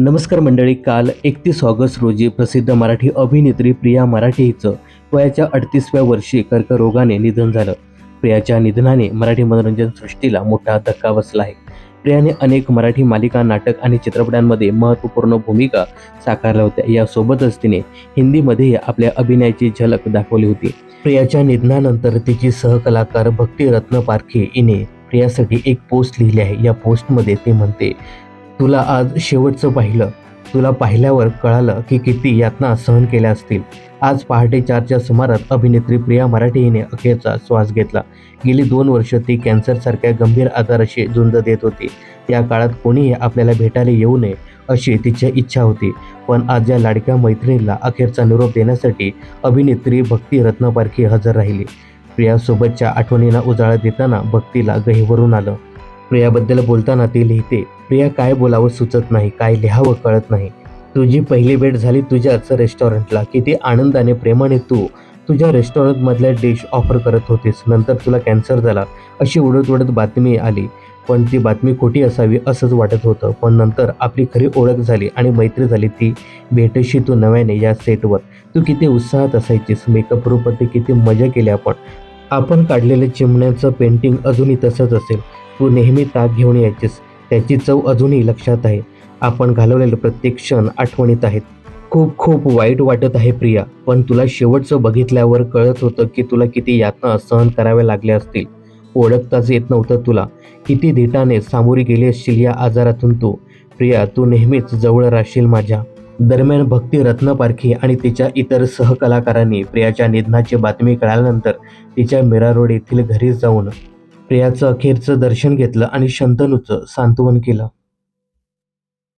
नमस्कार मंडळी काल एकतीस ऑगस्ट रोजी प्रसिद्ध मराठी अभिनेत्री प्रिया मराठे हिचं वयाच्या अडतीसव्या वर्षी कर्करोगाने निधन झालं. प्रियाच्या निधनाने मराठी मनोरंजन सृष्टीला मोठा धक्का बसला आहे. प्रियाने अनेक मराठी मालिका नाटक आणि चित्रपटांमध्ये महत्त्वपूर्ण भूमिका साकारल्या होत्या. यासोबतच तिने हिंदीमध्येही आपल्या अभिनयाची झलक दाखवली होती. प्रियाच्या निधनानंतर तिची सहकलाकार भक्ती रत्न पारखे हिने प्रियासाठी एक पोस्ट लिहिली आहे. या पोस्टमध्ये ते म्हणते तुला आज शेवटचं पाहिलं. तुला पाहिल्यावर कळालं की किती यातना सहन केल्या असतील. आज पहाटे चारच्या सुमारात अभिनेत्री प्रिया मराठे हिने अखेरचा श्वास घेतला. गेली दोन वर्ष ती कॅन्सरसारख्या गंभीर आजाराशी झुंज देत होती. या काळात कोणीही आपल्याला भेटायला येऊ नये अशी तिची इच्छा होती. पण आज या लाडक्या मैत्रिणीला अखेरचा निरोप देण्यासाठी अभिनेत्री भक्ती रत्नपारखी हजर राहिली. प्रियासोबतच्या आठवणींना उजाळा देताना भक्तीला गहीवरून आलं. प्रियाबद्दल बोलताना ती लिहिते प्रिया काय बोलावं सुचत नाही काय लिहावं कळत नाही. तुझी पहिली भेट झाली तुझ्याच रेस्टॉरंटला. किती आनंदाने प्रेमाने तू तुझ्या रेस्टॉरंटमधल्या डिश ऑफर करत होतीस. नंतर तुला कॅन्सर झाला. अशी उडत उडत बातमी आली. पण ती बातमी खोटी असावी असंच वाटत होतं. पण नंतर आपली खरी ओळख झाली आणि मैत्री झाली ती भेटशी तू नव्याने या सेटवर. तू किती उत्साहात असायचीस. मेकअप रूपात किती मजा केली आपण. आपण काढलेले चिमण्याचं पेंटिंग अजूनही तसंच असेल. तू नेहमी ताक घेऊन यायचीस. त्याची चव अजूनही लक्षात आहे. आपण घालवलेले प्रत्येक क्षण आठवणीत आहेत. खूप खूप वाईट वाटत आहे प्रिया पण तुला शेवटचं बघितल्यावर कळत होतं की तुला किती यातना सहन कराव्या लागल्या असतील. ओळखताच येत नव्हतं तुला. किती धीटाने सामोरी गेली असशील या आजारातून तू. प्रिया तू नेहमीच जवळ राहशील माझ्या. दरम्यान भक्ती रत्न पारखी आणि तिच्या इतर सहकलाकारांनी प्रियाच्या निधनाची बातमी कळाल्यानंतर तिच्या मीरा रोड येथील घरी जाऊन प्रियाचं अखेरचं दर्शन घेतलं आणि शंतनूचं सांत्वन केलं.